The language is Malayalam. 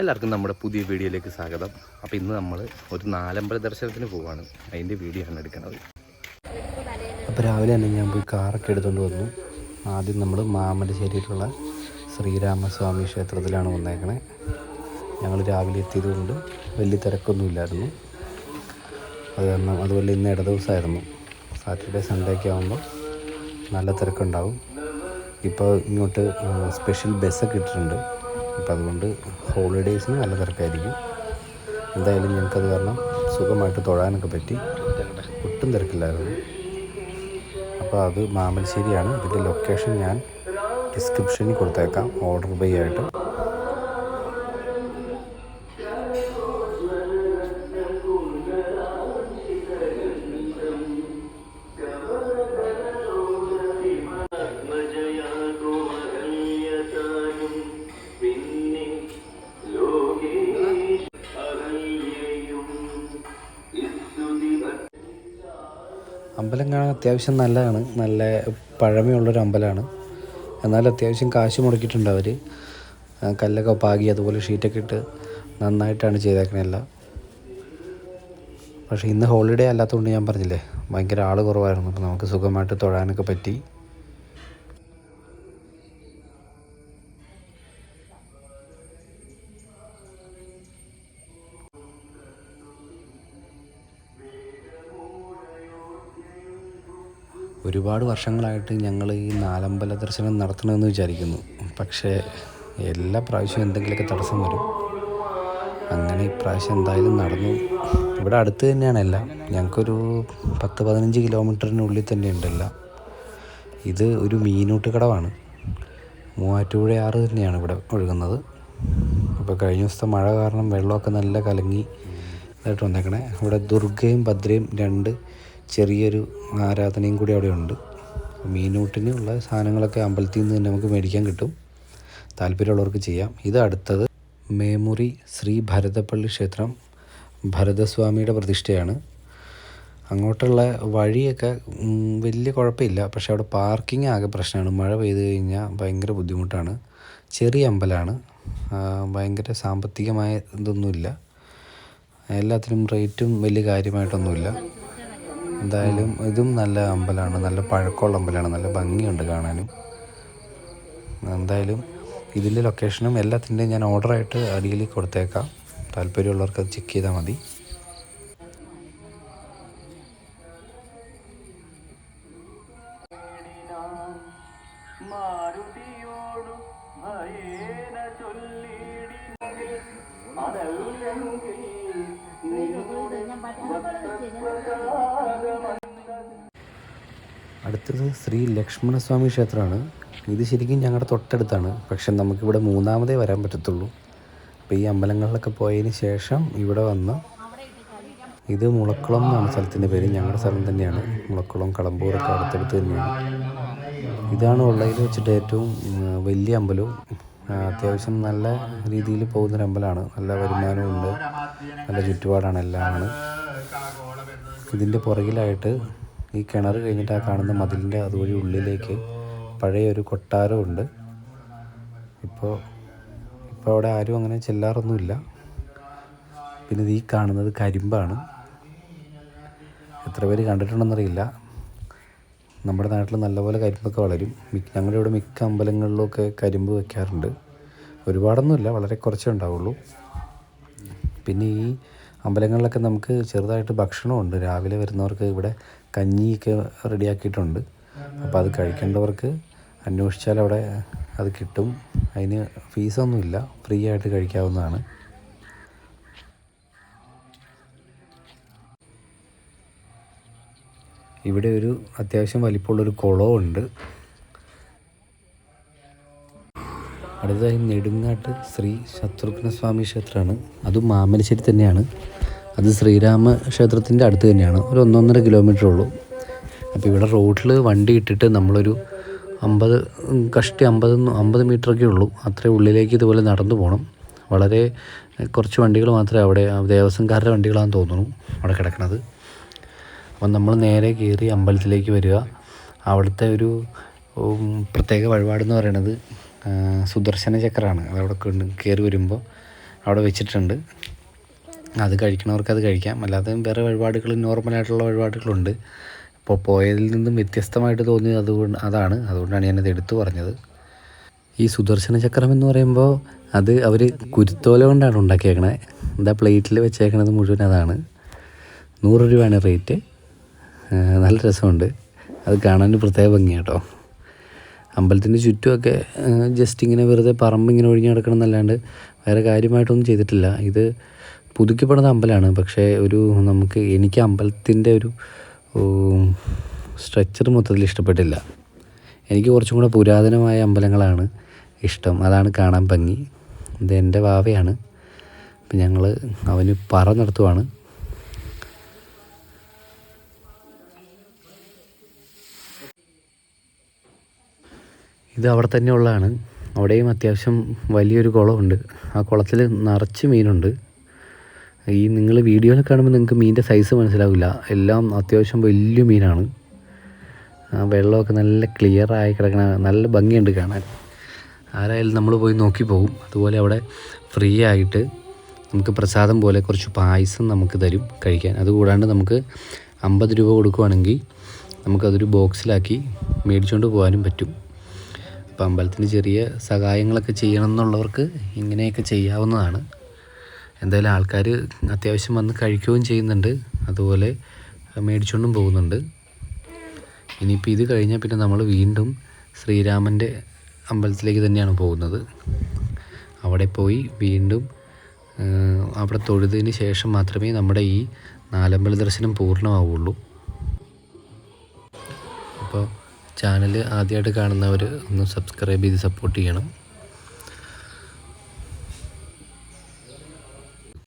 എല്ലാവർക്കും നമ്മുടെ പുതിയ വീഡിയോയിലേക്ക് സ്വാഗതം. അപ്പോൾ ഇന്ന് നമ്മൾ ഒരു നാലമ്പല ദർശനത്തിന് പോവാണ്. അതിന്റെ വീഡിയോ ആണ് എടുക്കുന്നത് അപ്പോൾ രാവിലെ തന്നെ ഞാൻ പോയി കാറൊക്കെ എടുത്തുകൊണ്ട് വന്നു. ആദ്യം നമ്മൾ മാമലശ്ശേരിയിലുള്ള ശ്രീരാമസ്വാമി ക്ഷേത്രത്തിലാണ് വന്നേക്കണേ. ഞങ്ങൾ രാവിലെ എത്തിയതുകൊണ്ട് വലിയ തിരക്കൊന്നുമില്ലായിരുന്നു അത് കാരണം അതുപോലെ ഇന്ന് ഇട ദിവസമായിരുന്നു സാറ്റർഡേ സൺഡേ ഒക്കെ ആകുമ്പോൾ നല്ല തിരക്കുണ്ടാവും. ഇപ്പോൾ ഇങ്ങോട്ട് സ്പെഷ്യൽ ബസ്സൊക്കെ ഇട്ടിട്ടുണ്ട്. അപ്പോൾ അതുകൊണ്ട് ഹോളിഡേയ്സിന് നല്ല തിരക്കായിരിക്കും. എന്തായാലും ഞങ്ങൾക്കത് കാരണം സുഖമായിട്ട് തൊഴാനൊക്കെ പറ്റി. ഒട്ടും തിരക്കില്ലായിരുന്നു. അപ്പോൾ അത് മാമലശ്ശേരിയാണ് ഇതിന്റെ ലൊക്കേഷൻ ഞാൻ ഡിസ്ക്രിപ്ഷനിൽ കൊടുത്തേക്കാം. ഓർഡർ ബൈ ആയിട്ട്. അമ്പലം കാണാൻ അത്യാവശ്യം നല്ലതാണ്. നല്ല പഴമയുള്ളൊരു അമ്പലമാണ്. എന്നാൽ അത്യാവശ്യം കാശ് മുടക്കിയിട്ടുണ്ട് അവർ കല്ലൊക്കെ പാകി അതുപോലെ ഷീറ്റൊക്കെ ഇട്ട് നന്നായിട്ടാണ് ചെയ്തേക്കണെല്ലാം പക്ഷേ ഇന്ന് ഹോളിഡേ അല്ലാത്തതുകൊണ്ട് ഞാൻ പറഞ്ഞില്ലേ ഭയങ്കര ആൾ കുറവായിരുന്നു. അപ്പോൾ നമുക്ക് സുഖമായിട്ട് തൊഴാനൊക്കെ പറ്റി. ഒരുപാട് വർഷങ്ങളായിട്ട് ഞങ്ങൾ ഈ നാലമ്പല ദർശനം നടത്തണമെന്ന് വിചാരിക്കുന്നു. പക്ഷേ എല്ലാ പ്രാവശ്യവും എന്തെങ്കിലുമൊക്കെ തടസ്സം വരും. അങ്ങനെ ഇപ്രാവശ്യം എന്തായാലും നടന്നു. ഇവിടെ അടുത്ത് തന്നെയാണ് എല്ലാം. ഞങ്ങൾക്കൊരു പത്ത് പതിനഞ്ച് കിലോമീറ്ററിനുള്ളിൽ തന്നെ ഉണ്ടല്ല. ഇത് ഒരു മീനൂട്ട് കടവാണ്. മൂവാറ്റുപുഴ ആറ് തന്നെയാണ് ഇവിടെ ഒഴുകുന്നത്. അപ്പോൾ കഴിഞ്ഞ ദിവസത്തെ മഴ കാരണം വെള്ളമൊക്കെ നല്ല കലങ്ങി ഇതായിട്ട് വന്നേക്കണേ. ഇവിടെ ദുർഗയും ഭദ്രയും രണ്ട് ചെറിയൊരു ആരാധനയും കൂടി അവിടെ ഉണ്ട് മീനൂട്ടിനുള്ള സാധനങ്ങളൊക്കെ അമ്പലത്തിൽ നിന്ന് തന്നെ നമുക്ക് മേടിക്കാൻ കിട്ടും. താല്പര്യമുള്ളവർക്ക് ചെയ്യാം. ഇത് അടുത്തത് മേമുറി ശ്രീ ഭരതപ്പള്ളി ക്ഷേത്രം ഭരതസ്വാമിയുടെ പ്രതിഷ്ഠയാണ്. അങ്ങോട്ടുള്ള വഴിയൊക്കെ വലിയ കുഴപ്പമില്ല. പക്ഷെ അവിടെ പാർക്കിംഗ് ആകെ പ്രശ്നമാണ്. മഴ പെയ്ത് കഴിഞ്ഞാൽ ഭയങ്കര ബുദ്ധിമുട്ടാണ്. ചെറിയ അമ്പലമാണ്. ഭയങ്കര സാമ്പത്തികമായ ഇതൊന്നുമില്ല. എല്ലാത്തിനും റേറ്റും വലിയ കാര്യമായിട്ടൊന്നുമില്ല. എന്തായാലും ഇതും നല്ല അമ്പലമാണ്. നല്ല പഴക്കമുള്ള അമ്പലമാണ്. നല്ല ഭംഗിയുണ്ട് കാണാനും. എന്തായാലും ഇതിന്റെ ലൊക്കേഷനും എല്ലാത്തിന്റെയും ഞാൻ ഓർഡറായിട്ട് അടിയിൽ കൊടുത്തേക്കാം. താല്പര്യമുള്ളവർക്ക് അത് ചെക്ക് ചെയ്താൽ മതി. അതല്ലെങ്കിൽ അടുത്തത് ശ്രീ ലക്ഷ്മണസ്വാമി ക്ഷേത്രമാണ്. ഇത് ശരിക്കും ഞങ്ങളുടെ തൊട്ടടുത്താണ്. പക്ഷെ നമുക്കിവിടെ മൂന്നാമതേ വരാൻ പറ്റത്തുള്ളൂ. അപ്പോൾ ഈ അമ്പലങ്ങളിലൊക്കെ പോയതിന് ശേഷം ഇവിടെ വന്ന് ഇത് മുളക്കുളം എന്നാണ് സ്ഥലത്തിന്റെ പേര്. ഞങ്ങളുടെ സ്ഥലം തന്നെയാണ്. മുളക്കുളം കളമ്പൂറൊക്കെ അടുത്തടുത്ത് തന്നെയാണ്. ഇതാണ് ഉള്ളതിൽ വെച്ചിട്ട് ഏറ്റവും വലിയ അമ്പലവും. അത്യാവശ്യം നല്ല രീതിയിൽ പോകുന്നൊരു അമ്പലമാണ്. നല്ല വരുമാനമുണ്ട് നല്ല ചുറ്റുപാടാണ് എല്ലാമാണ്. ഇതിന്റെ പുറകിലായിട്ട് ഈ കിണർ കഴിഞ്ഞിട്ട് ആ കാണുന്ന മതിലിന്റെ അതുവഴി ഉള്ളിലേക്ക് പഴയ ഒരു കൊട്ടാരമുണ്ട് ഇപ്പോൾ ഇപ്പോൾ അവിടെ ആരും അങ്ങനെ ചെല്ലാറൊന്നുമില്ല. പിന്നെ ഈ കാണുന്നത് കരിമ്പാണ്. എത്ര പേര് കണ്ടിട്ടുണ്ടെന്നറിയില്ല. നമ്മുടെ നാട്ടിൽ നല്ലപോലെ കരിമ്പൊക്കെ വളരും. ഞങ്ങളുടെ ഇവിടെ മിക്ക അമ്പലങ്ങളിലൊക്കെ കരിമ്പ് വെക്കാറുണ്ട്. ഒരുപാടൊന്നുമില്ല വളരെ കുറച്ചേ ഉണ്ടാവുള്ളൂ. പിന്നെ ഈ അമ്പലങ്ങളിലൊക്കെ നമുക്ക് ചെറുതായിട്ട് ഭക്ഷണമുണ്ട്. രാവിലെ വരുന്നവർക്ക് ഇവിടെ കഞ്ഞിയൊക്കെ റെഡിയാക്കിയിട്ടുണ്ട്. അപ്പോൾ അത് കഴിക്കേണ്ടവർക്ക് അന്വേഷിച്ചാൽ അവിടെ അത് കിട്ടും. അതിന് ഫീസൊന്നുമില്ല. ഫ്രീ ആയിട്ട് കഴിക്കാവുന്നതാണ്. ഇവിടെ ഒരു അത്യാവശ്യം വലിപ്പമുള്ളൊരു കുളമുണ്ട് അടുത്തതായി നെടുങ്ങാട്ട് ശ്രീ ശത്രുഘ്നസ്വാമി ക്ഷേത്രമാണ്. അതും മാമലശ്ശേരി തന്നെയാണ്. അത് ശ്രീരാമ ക്ഷേത്രത്തിന്റെ അടുത്ത് തന്നെയാണ്. ഒരു ഒന്നൊന്നര കിലോമീറ്റർ ഉള്ളൂ. അപ്പോൾ ഇവിടെ റോഡിൽ വണ്ടി ഇട്ടിട്ട് നമ്മളൊരു അമ്പത് കഷ്ടി അമ്പത് അമ്പത് മീറ്ററൊക്കെ ഉള്ളൂ. അത്രയും ഉള്ളിലേക്ക് ഇതുപോലെ നടന്നു പോകണം. വളരെ കുറച്ച് വണ്ടികൾ മാത്രമേ അവിടെ ദേവസ്വംകാരുടെ വണ്ടികളാണെന്ന് തോന്നുന്നു അവിടെ കിടക്കണത്. അപ്പം നമ്മൾ നേരെ കയറി അമ്പലത്തിലേക്ക് വരിക. അവിടുത്തെ ഒരു പ്രത്യേക വഴിപാടെന്ന് പറയണത് സുദർശന ചക്രമാണ് അതവിടെ കയറി വരുമ്പോൾ അവിടെ വെച്ചിട്ടുണ്ട്. അത് കഴിക്കണവർക്ക് അത് കഴിക്കാം. അല്ലാതെ വേറെ വഴിപാടുകൾ നോർമലായിട്ടുള്ള വഴിപാടുകളുണ്ട്. ഇപ്പോൾ പോയതിൽ നിന്നും വ്യത്യസ്തമായിട്ട് തോന്നിയത് അതുകൊണ്ട് അതാണ്. അതുകൊണ്ടാണ് ഞാനത് എടുത്തു പറഞ്ഞത്. ഈ സുദർശന ചക്രം എന്ന് പറയുമ്പോൾ അത് അവർ കുരുത്തോല കൊണ്ടാണ് ഉണ്ടാക്കിയേക്കണേ. എന്താ പ്ലേറ്റിൽ വെച്ചേക്കണത് മുഴുവൻ അതാണ്. നൂറ് രൂപയാണ് റേറ്റ്. നല്ല രസമുണ്ട്. അത് കാണാൻ പ്രത്യേക ഭംഗിയാണ് കേട്ടോ. അമ്പലത്തിന്റെ ചുറ്റുമൊക്കെ ജസ്റ്റ് ഇങ്ങനെ വെറുതെ പറമ്പ് ഇങ്ങനെ ഒഴിഞ്ഞു കിടക്കണം എന്നല്ലാണ്ട് വേറെ കാര്യമായിട്ടൊന്നും ചെയ്തിട്ടില്ല. ഇത് പുതുക്കിപ്പണിത അമ്പലമാണ് പക്ഷേ ഒരു നമുക്ക് എനിക്ക് അമ്പലത്തിന്റെ ഒരു സ്ട്രക്ചർ മൊത്തത്തിൽ ഇഷ്ടപ്പെട്ടില്ല. എനിക്ക് കുറച്ചും കൂടെ പുരാതനമായ അമ്പലങ്ങളാണ് ഇഷ്ടം. അതാണ് കാണാൻ ഭംഗി. ഇത് എന്റെ വാവയാണ്. അപ്പം ഞങ്ങൾ അവന് പറ നടത്തുവാണ് ഇത് അവിടെ തന്നെ ഉള്ളതാണ്. അവിടെയും അത്യാവശ്യം വലിയൊരു കുളമുണ്ട്. ആ കുളത്തിൽ നിറച്ച് മീനുണ്ട്. ഈ നിങ്ങൾ വീഡിയോയിൽ കാണുമ്പോൾ നിങ്ങൾക്ക് മീനിന്റെ സൈസ് മനസ്സിലാവില്ല. എല്ലാം അത്യാവശ്യം വലിയ മീനാണ്. ആ വെള്ളമൊക്കെ നല്ല ക്ലിയർ ആയി കിടക്കണ നല്ല ഭംഗിയുണ്ട് കാണാൻ. ആരായാലും നമ്മൾ പോയി നോക്കി പോകും അതുപോലെ അവിടെ ഫ്രീ ആയിട്ട് നമുക്ക് പ്രസാദം പോലെ കുറച്ച് പായസം നമുക്ക് തരും കഴിക്കാൻ. അതുകൂടാണ്ട് നമുക്ക് അമ്പത് രൂപ കൊടുക്കുവാണെങ്കിൽ നമുക്കതൊരു ബോക്സിലാക്കി മേടിച്ചുകൊണ്ട് പോകാനും പറ്റും. അപ്പോൾ അമ്പലത്തിന് ചെറിയ സഹായങ്ങളൊക്കെ ചെയ്യണം എന്നുള്ളവർക്ക് ഇങ്ങനെയൊക്കെ ചെയ്യാവുന്നതാണ്. എന്തായാലും ആൾക്കാർ അത്യാവശ്യം വന്ന് കഴിക്കുകയും ചെയ്യുന്നുണ്ട്. അതുപോലെ മേടിച്ചുകൊണ്ടും പോകുന്നുണ്ട്. ഇനിയിപ്പോൾ ഇത് കഴിഞ്ഞാൽ പിന്നെ നമ്മൾ വീണ്ടും ശ്രീരാമന്റെ അമ്പലത്തിലേക്ക് തന്നെയാണ് പോകുന്നത്. അവിടെ പോയി വീണ്ടും അവിടെ തൊഴുതിന് ശേഷം മാത്രമേ നമ്മുടെ ഈ നാലമ്പല ദർശനം പൂർണമാവുള്ളൂ. അപ്പോൾ ചാനൽ ആദ്യമായിട്ട് കാണുന്നവർ ഒന്ന് സബ്സ്ക്രൈബ് ചെയ്ത് സപ്പോർട്ട് ചെയ്യണം.